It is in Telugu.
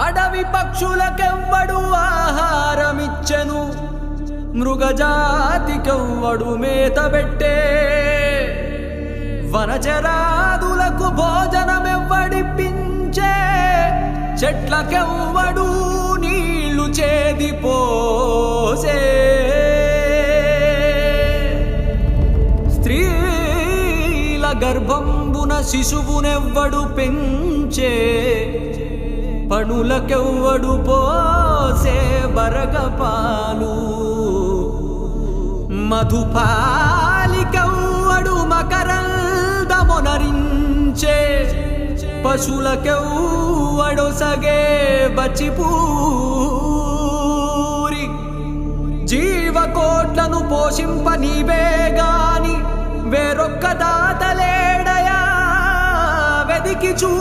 అడవి పక్షులకెవ్వడు ఆహారమిచ్చెను. మృగజాతికెవ్వడు మేతబెట్టే వనచరాదులకు భోజనమెవ్వడిప్పించే. చెట్లకెవ్వడు నీళ్ళు చేదిపోసే. స్త్రీల గర్భంబున శిశువునెవ్వడు పెంచే. కనులకెవ్వడు పోసే బరగపాలు. మధుపాలికెవ్వడు మకరందమునరించే పశులకెవ్వడు సగే బచిపూరి. జీవకోట్లను పోషింప నీవే గాని వేరొక్క దాతలేడయా వెదికి చూ